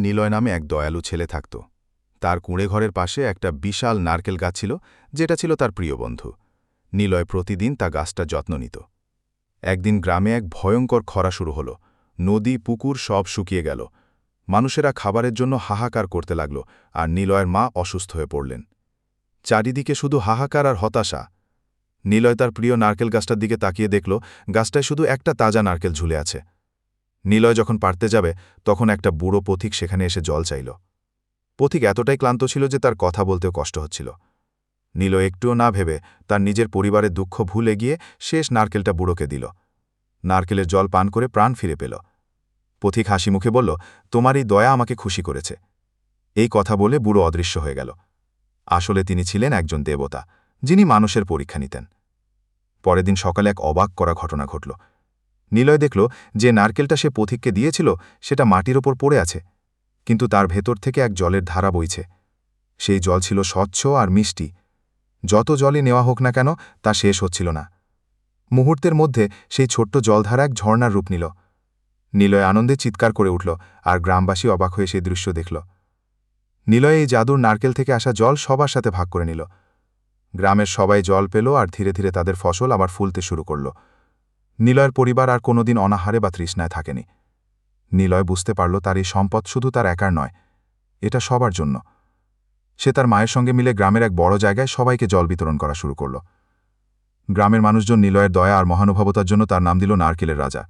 নিলয় নামে এক দয়ালু ছেলে থাকত। তার কুঁড়ে ঘরের পাশে একটা বিশাল নারকেল গাছ ছিল, যেটা ছিল তার প্রিয় বন্ধু। নিলয় প্রতিদিন তা গাছটা যত্ন নিত। একদিন গ্রামে এক ভয়ঙ্কর খরা শুরু হলো। নদী, পুকুর সব শুকিয়ে গেল। মানুষেরা খাবারের জন্য হাহাকার করতে লাগল, আর নিলয়ের মা অসুস্থ হয়ে পড়লেন। চারিদিকে শুধু হাহাকার আর হতাশা। নিলয় তার প্রিয় নারকেল গাছটার দিকে তাকিয়ে দেখল, গাছটায় শুধু একটা তাজা নারকেল ঝুলে আছে। নিলয় যখন পারতে যাবে, তখন একটা বুড়ো পথিক সেখানে এসে জল চাইল। পথিক এতটাই ক্লান্ত ছিল যে তার কথা বলতেও কষ্ট হচ্ছিল। নিলয় একটুও না ভেবে তার নিজের পরিবারের দুঃখ ভুলে গিয়ে শেষ নারকেলটা বুড়োকে দিল। নারকেলের জল পান করে প্রাণ ফিরে পেল। পথিক হাসি মুখে বলল, তোমার এই দয়া আমাকে খুশি করেছে। এই কথা বলে বুড়ো অদৃশ্য হয়ে গেল। আসলে তিনি ছিলেন একজন দেবতা, যিনি মানুষের পরীক্ষা নিতেন। পরের দিন সকালে এক অবাক করা ঘটনা ঘটল। নিলয় দেখল যে নারকেলটা সে পথিককে দিয়েছিল, সেটা মাটির ওপর পড়ে আছে, কিন্তু তার ভেতর থেকে এক জলের ধারা বইছে। সেই জল ছিল স্বচ্ছ আর মিষ্টি। যত জলই নেওয়া হোক না কেন, তা শেষ হচ্ছিল না। মুহূর্তের মধ্যে সেই ছোট্ট জলধারা এক ঝর্ণার রূপ নিল। নিলয় আনন্দে চিৎকার করে উঠল আর গ্রামবাসী অবাক হয়ে সেই দৃশ্য দেখল। নিলয় এই জাদুর নারকেল থেকে আসা জল সবার সাথে ভাগ করে নিল। গ্রামের সবাই জল পেল আর ধীরে ধীরে তাদের ফসল আবার ফুলতে শুরু করল। নিলয়ের পরিবার আর কোনোদিন অনাহারে বা তৃষ্ণায় থাকেনি। নিলয় বুঝতে পারল তার এই সম্পদ শুধু তার একার নয়, এটা সবার জন্য। সে তার মায়ের সঙ্গে মিলে গ্রামের এক বড় জায়গায় সবাইকে জল বিতরণ করা শুরু করল। গ্রামের মানুষজন নিলয়ের দয়া আর মহানুভবতার জন্য তার নাম দিল নারকেলের রাজা।